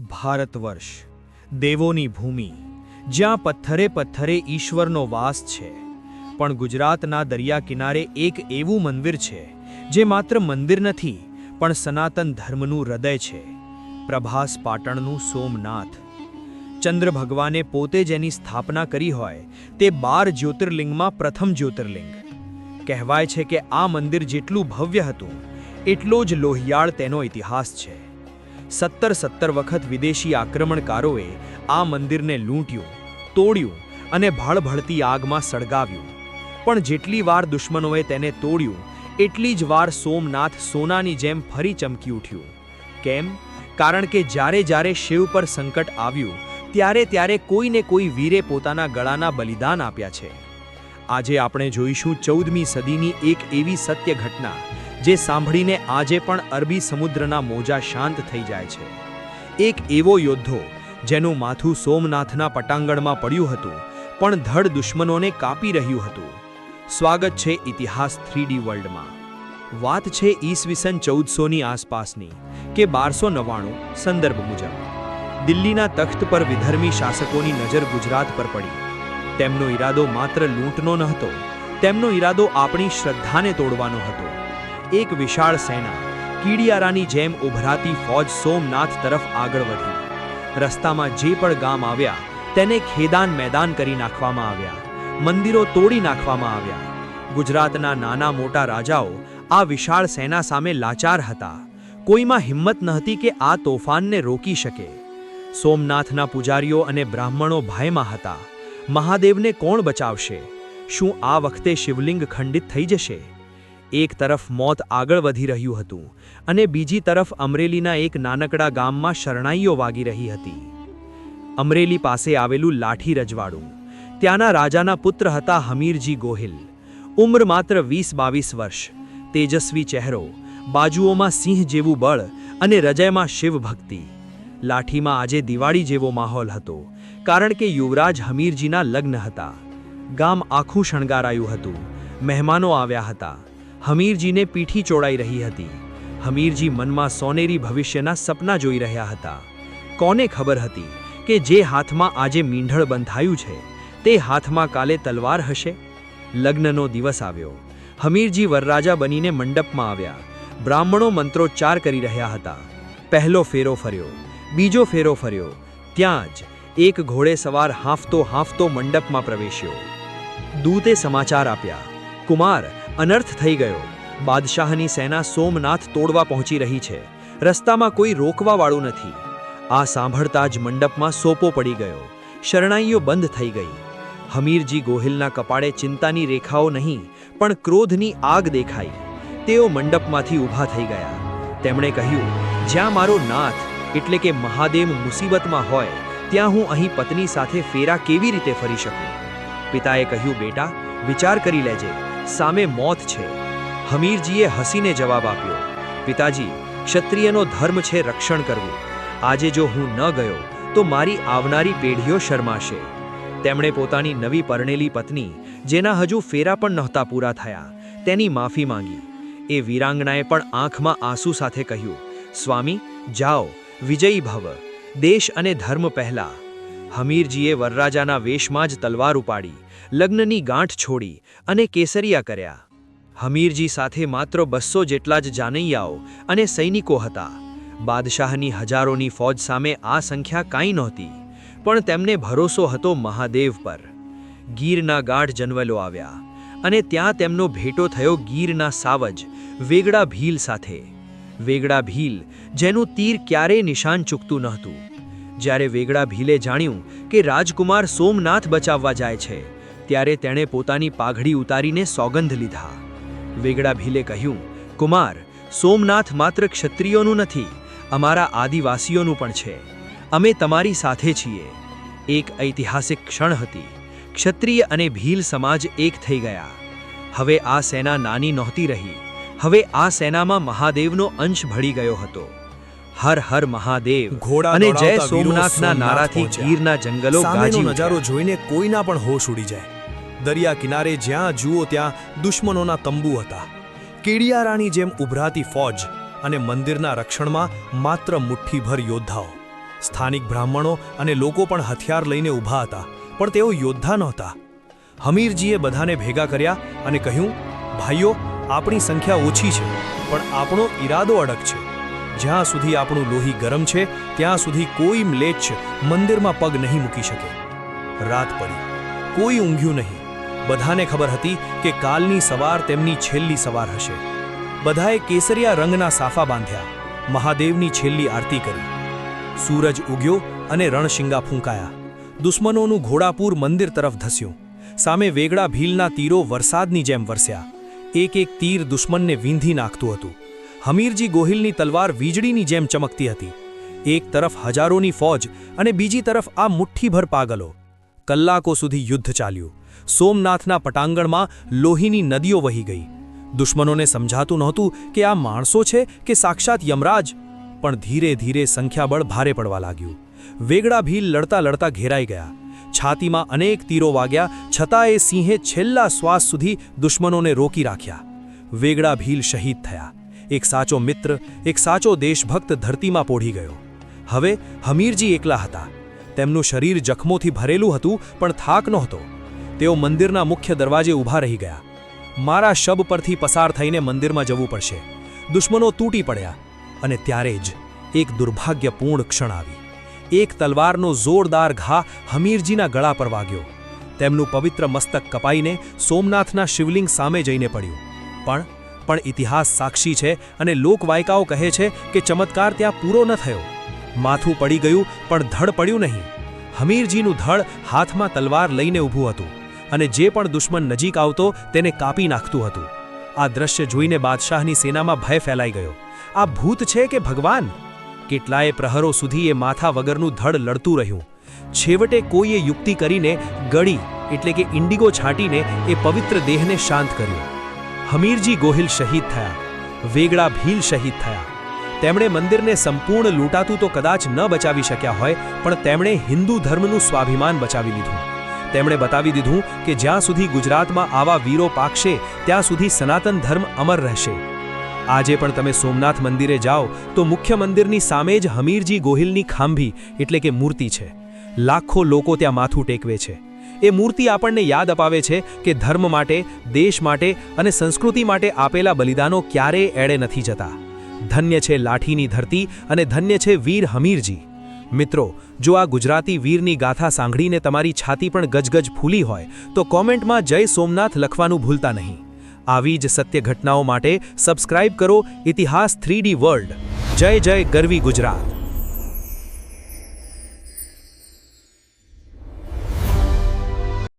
ભારત વર્ષ દેવોની ભૂમિ, જ્યાં પથ્થરે પથ્થરે ઈશ્વરનો વાસ છે. પણ ગુજરાતના દરિયા કિનારે એક એવું મંદિર છે, જે માત્ર મંદિર નથી, પણ સનાતન ધર્મનું હૃદય છે. પ્રભાસ પાટણનું સોમનાથ. ચંદ્ર ભગવાને પોતે જેની સ્થાપના કરી હોય, તે બાર જ્યોતિર્લિંગમાં પ્રથમ જ્યોતિર્લિંગ. કહેવાય છે કે આ મંદિર જેટલું ભવ્ય હતું, એટલો જ લોહિયાળ તેનો ઇતિહાસ છે. સત્તર સત્તર વખત વિદેશી આક્રમણકારોએ આ મંદિરને લૂંટ્યું, તોડ્યું અને ભળભળતી આગમાં સળગાવ્યું. પણ જેટલી વાર દુશ્મનોએ તેને તોડ્યું, એટલી જ વાર સોમનાથ સોનાની જેમ ફરી ચમકી ઉઠ્યું. કેમ? કારણ કે જ્યારે જ્યારે શિવ પર સંકટ આવ્યું, ત્યારે ત્યારે કોઈને કોઈ વીરે પોતાના ગળાના બલિદાન આપ્યા છે. આજે આપણે જોઈશું ચૌદમી સદીની એક એવી સત્ય ઘટના જે સાંભળીને આજે પણ અરબી સમુદ્રના મોજા શાંત થઈ જાય છે. એક એવો યોદ્ધો, જેનું માથું સોમનાથના પટાંગણમાં પડ્યું હતું, પણ ધડ દુશ્મનોને કાપી રહ્યું હતું. સ્વાગત છે ઇતિહાસ થ્રીડી વર્લ્ડમાં. વાત છે ઈસવીસન ચૌદસોની આસપાસની, કે બારસો નવ્વાણું, સંદર્ભ મુજબ. દિલ્હીના તખ્ત પર વિધર્મી શાસકોની નજર ગુજરાત પર પડી. તેમનો ઈરાદો માત્ર લૂંટનો નહોતો તેમનો ઈરાદો આપણી શ્રદ્ધાને તોડવાનો હતો. એક વિશાળ સેના, કીડિયારાની જેમ ઉભરાતી ફોજ સોમનાથ તરફ આગળ વધી રસ્તામાં જે પણ ગામ આવ્યા, તેને ખેદાન મેદાન કરી નાખવામાં આવ્યા. મંદિરો તોડી નાખવામાં આવ્યા. ગુજરાતના નાના મોટા રાજાઓ આ વિશાળ સેના સામે લાચાર હતા. કોઈમાં હિંમત નહોતી કે આ તોફાનને રોકી શકે. સોમનાથના પૂજારીઓ અને બ્રાહ્મણો ભયમાં હતા. મહાદેવને કોણ બચાવશે? શું આ વખતે શિવલિંગ ખંડિત થઈ જશે? એક તરફ મોત આગળ વધી રહ્યું હતું અને બીજી તરફ અમરેલીના એક નાનકડા ગામમાં શરણાઈઓ વાગી રહી હતી. અમરેલી પાસે આવેલું લાઠી રજવાડું. ત્યાંના રાજાના પુત્ર હતા હમીરજી ગોહિલ. ઉંમર માત્ર વીસ બાવીસ વર્ષ. તેજસ્વી ચહેરો, બાજુઓમાં સિંહ જેવું બળ અને હૃદયમાં શિવ ભક્તિ. લાઠીમાં આજે દિવાળી જેવો માહોલ હતો, કારણ કે યુવરાજ હમીરજીના લગ્ન હતા. ગામ આખું શણગારાયું હતું. મહેમાનો આવ્યા હતા. હમીરજીને પીઠી ચોડાઈ રહી હતી. હમીરજી મનમાં સોનેરી ભવિષ્યના સપના જોઈ રહ્યા હતા. કોને ખબર હતી કે જે હાથમાં આજે મીંઢળ બંધાયું છે, તે હાથમાં કાલે તલવાર હશે? લગ્નનો દિવસ આવ્યો. હમીરજી વરરાજા બનીને મંડપમાં આવ્યા. બ્રાહ્મણો મંત્રોચ્ચાર કરી રહ્યા હતા. પહેલો ફેરો ફર્યો. બીજો ફેરો ફર્યો. ત્યાં જ એક ઘોડે સવાર હાંફતો હાંફતો મંડપમાં પ્રવેશ્યો. દૂતે સમાચાર આપ્યા. કુમાર અનર્થ થઈ ગયો. બાદશાહની સેના સોમનાથ તોડવા પહોંચી રહી છે. રસ્તામાં કોઈ રોકવાવાળું નથી. આ સાંભળતા જ મંડપમાં સોપો પડી ગયો. શરણાઈઓ બંધ થઈ ગઈ. હમીરજી ગોહિલના કપાળે ચિંતાની રેખાઓ નહીં, પણ ક્રોધની આગ દેખાઈ. તેઓ મંડપમાંથી ઊભા થઈ ગયા. તેમણે કહ્યું, જ્યાં મારો નાથ, એટલે કે મહાદેવ મુસીબતમાં હોય, ત્યાં હું અહીં પત્ની સાથે ફેરા કેવી રીતે ફરી શકું? પિતાએ કહ્યું, બેટા, વિચાર કરી લેજે. સામે મોત છે. હમીરજીએ હસીને જવાબ આપ્યો, પિતાજી, ક્ષત્રિયનો ધર્મ છે રક્ષણ કરવું. આજે જો હું ન ગયો, તો મારી આવનારી પેઢીઓ શરમાશે. તેમણે પોતાની નવી પરણેલી પત્ની, જેના હજુ ફેરા પણ નહોતા પૂરા થયા, તેની માફી માંગી. એ વીરાંગનાએ પણ આંખમાં આંસુ સાથે કહ્યું, સ્વામી, જાઓ, વિજયી ભવ. દેશ અને ધર્મ પહેલા. હમીરજીએ વરરાજાના વેશમાં જ તલવાર ઉપાડી, લગ્નની ગાંઠ છોડી અને કેસરિયા કર્યા. હમીરજી સાથે માત્ર બસો જેટલા જ જાનૈયાઓ અને સૈનિકો હતા. બાદશાહની હજારોની ફોજ સામે આ સંખ્યા કાંઈ નહોતી, પણ તેમને ભરોસો હતો મહાદેવ પર. ગીરના ગાઢ જનવલો આવ્યા અને ત્યાં તેમનો ભેટો થયો ગીરના સાવજ, વેગડા ભીલ સાથે. વેગડા ભીલ, જેનું તીર ક્યારેય નિશાન ચૂકતું નહોતું. જ્યારે વેગડા ભીલે જાણ્યું કે રાજકુમાર સોમનાથ બચાવવા જાય છે, ત્યારે તેણે પોતાની પાઘડી ઉતારીને સોગંધ લીધા. વેગડા ભીલે કહ્યું, કુમાર, સોમનાથ માત્ર ક્ષત્રિયોનું નથી, અમારા આદિવાસીઓનું પણ છે. અમે તમારી સાથે છીએ. એક ઐતિહાસિક ક્ષણ હતી. ક્ષત્રિય અને ભીલ સમાજ એક થઈ ગયા. હવે આ સેના નાની નહોતી રહી. હવે આ સેનામાં મહાદેવનો અંશ ભળી ગયો હતો. હર હર મહાદેવ. ઘોડા અને જય સોમનાથના નારાથી. ગીરના જંગલો ગાજી નજારો જોઈને કોઈના પણ હોશ ઉડી જાય. દરિયા કિનારે જ્યાં જુઓ ત્યાં દુશ્મનોના તંબુ હતા. કેડિયારાની જેમ ઉભરાતી ફોજ અને મંદિરના રક્ષણમાં માત્ર મુઠ્ઠીભર યોદ્ધાઓ. સ્થાનિક બ્રાહ્મણો અને લોકો પણ હથિયાર લઈને ઊભા હતા પણ તેઓ યોદ્ધા નહોતા. હમીરજીએ બધાને ભેગા કર્યા અને કહ્યું ભાઈઓ આપણી સંખ્યા ઓછી છે પણ આપણો ઈરાદો અડગ છે. જ્યાં સુધી આપણું લોહી ગરમ છે, ત્યાં સુધી કોઈ મ્લેચ્છ મંદિરમાં પગ નહીં મૂકી શકે. રાત પડી. કોઈ ઊંઘ્યું નહીં. બધાને ખબર હતી કે કાલની સવાર તેમની છેલ્લી સવાર હશે. બધાએ કેસરિયા રંગના સાફા બાંધ્યા. મહાદેવની છેલ્લી આરતી કરી. સૂરજ ઉગ્યો અને રણશિંગા ફૂંકાયા. દુશ્મનોનું ઘોડાપૂર મંદિર તરફ ધસ્યું. સામે વેગડા ભીલના તીરો વરસાદની જેમ વરસ્યા. એક એક તીર દુશ્મનને વીંધી નાખતું હતું. હમીરજી ગોહિલની તલવાર વીજળીની જેમ ચમકતી હતી. એક તરફ હજારોની ફૌજ અને બીજી તરફ આ મુઠ્ઠીભર પાગલો. કલાકો સુધી યુદ્ધ ચાલ્યું. સોમનાથના પટાંગણમાં લોહીની નદીઓ વહી ગઈ. દુશ્મનોને સમજાતું નહોતું કે આ માણસો છે કે સાક્ષાત યમરાજ, પણ ધીરે ધીરે સંખ્યાબળ ભારે પડવા લાગ્યું. વેગડા ભીલ લડતા લડતા ઘેરાઈ ગયા. છાતીમાં અનેક તીરો વાગ્યા, છતાં એ સિંહે છેલ્લા શ્વાસ સુધી દુશ્મનોને રોકી રાખ્યા. વેગડા ભીલ શહીદ થયા. એક સાચો મિત્ર, એક સાચો દેશભક્ત ધરતીમાં પોઢી ગયો. હવે હમીરજી એકલા હતા. તેમનું શરીર જખમોથી ભરેલું હતું, પણ થાક નહોતો. તેઓ મંદિરના મુખ્ય દરવાજે ઊભા રહી ગયા. મારા શબ પરથી પસાર થઈને મંદિરમાં જવું પડશે. દુશ્મનો તૂટી પડ્યા. અને ત્યારે જ એક દુર્ભાગ્યપૂર્ણ ક્ષણ આવી. એક તલવારનો જોરદાર ઘા હમીરજીના ગળા પર વાગ્યો. તેમનું પવિત્ર મસ્તક કપાઈને સોમનાથના શિવલિંગ સામે જઈને પડ્યું. પણ પણ ઇતિહાસ સાક્ષી છે અને લોકવાયકાઓ કહે છે કે ચમત્કાર ત્યાં પૂરો ન થયો. માથું પડી ગયું, પણ ધડ પડ્યું નહીં. હમીરજીનું ધડ હાથમાં તલવાર લઈને ઊભું હતું અને જે પણ દુશ્મન નજીક આવતો તેને કાપી નાખતું હતું. આ દ્રશ્ય જોઈને બાદશાહની સેનામાં ભય ફેલાઈ ગયો. આ ભૂત છે કે ભગવાન? કેટલાય પ્રહરો સુધી એ માથા વગરનું ધડ લડતું રહ્યું. છેવટે કોઈએ યુક્તિ કરીને ગળી, એટલે કે ઇન્ડિગો છાંટીને એ પવિત્ર દેહને શાંત કર્યો. હમીરજી ગોહિલ શહીદ થયા વેગળા ભીલ શહીદ થયા. તેમણે મંદિરને સંપૂર્ણ લૂંટાતું તો કદાચ ન બચાવી શક્યા હોય, પણ તેમણે હિન્દુ ધર્મનું સ્વાભિમાન બચાવી લીધું. તેમણે બતાવી દીધું કે જ્યાં સુધી ગુજરાતમાં આવા વીરો પાકશે, ત્યાં સુધી સનાતન ધર્મ અમર રહેશે. આજે પણ તમે સોમનાથ મંદિરે જાઓ, તો મુખ્ય મંદિરની સામે જ હમીરજી ગોહિલની ખાંભી, એટલે કે મૂર્તિ છે. લાખો લોકો ત્યાં માથું ટેકવે છે. એ મૂર્તિ આપણને યાદ અપાવે છે કે ધર્મ માટે, દેશ માટે અને સંસ્કૃતિ માટે આપેલા બલિદાનો ક્યારેય એળે નથી જતા. ધન્ય છે લાઠીની ધરતી અને ધન્ય છે વીર હમીરજી. મિત્રો, જો આ ગુજરાતી વીરની ગાથા સાંભળીને તમારી છાતી પણ ગજગજ ફૂલી હોય, તો કોમેન્ટમાં જય સોમનાથ લખવાનું ભૂલતા નહીં. આવી જ સત્ય ઘટનાઓ માટે સબસ્ક્રાઇબ કરો ઇતિહાસ થ્રીડી વર્લ્ડ. જય જય ગરવી ગુજરાત.